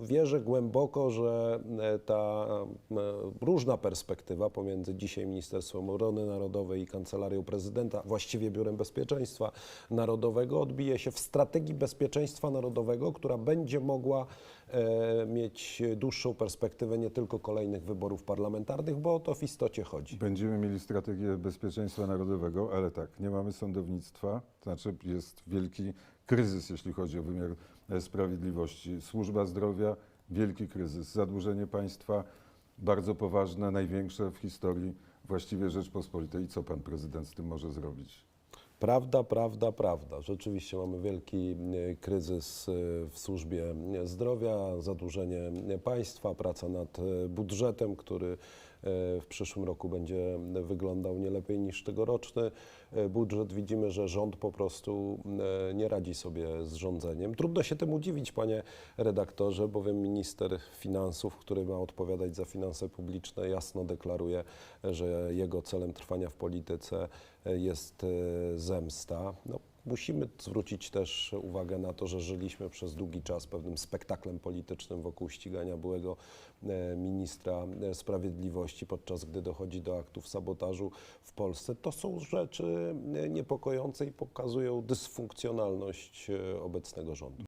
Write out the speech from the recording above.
Wierzę głęboko, że e, ta e, różna perspektywa pomiędzy dzisiaj Ministerstwem Obrony Narodowej i Kancelarią Prezydenta, właściwie Biurem Bezpieczeństwa Narodowego, odbije się w strategii bezpieczeństwa narodowego, która będzie mogła e, mieć dłuższą perspektywę nie tylko kolejnych wyborów parlamentarnych, bo o to w istocie chodzi. Będziemy mieli strategię bezpieczeństwa narodowego, ale tak, nie mamy sądownictwa, to znaczy jest wielki kryzys, jeśli chodzi o wymiar e, sprawiedliwości. Służba zdrowia, wielki kryzys. Zadłużenie państwa, bardzo poważne, największe w historii właściwie Rzeczpospolitej. I co pan prezydent z tym może zrobić? Prawda, prawda, prawda. Rzeczywiście mamy wielki e, kryzys e, w służbie zdrowia, zadłużenie państwa, praca nad budżetem, który w przyszłym roku będzie wyglądał nie lepiej niż tegoroczny e, budżet. Widzimy, że rząd po prostu e, nie radzi sobie z rządzeniem. Trudno się temu dziwić, panie redaktorze, bowiem minister finansów, który ma odpowiadać za finanse publiczne, jasno deklaruje, że jego celem trwania w polityce e, jest e, zemsta. No, musimy zwrócić też uwagę na to, że żyliśmy przez długi czas pewnym spektaklem politycznym wokół ścigania byłego e, ministra e, sprawiedliwości, podczas gdy dochodzi do aktów sabotażu w Polsce. To są rzeczy e, niepokojące i pokazują dysfunkcjonalność obecnego rządu.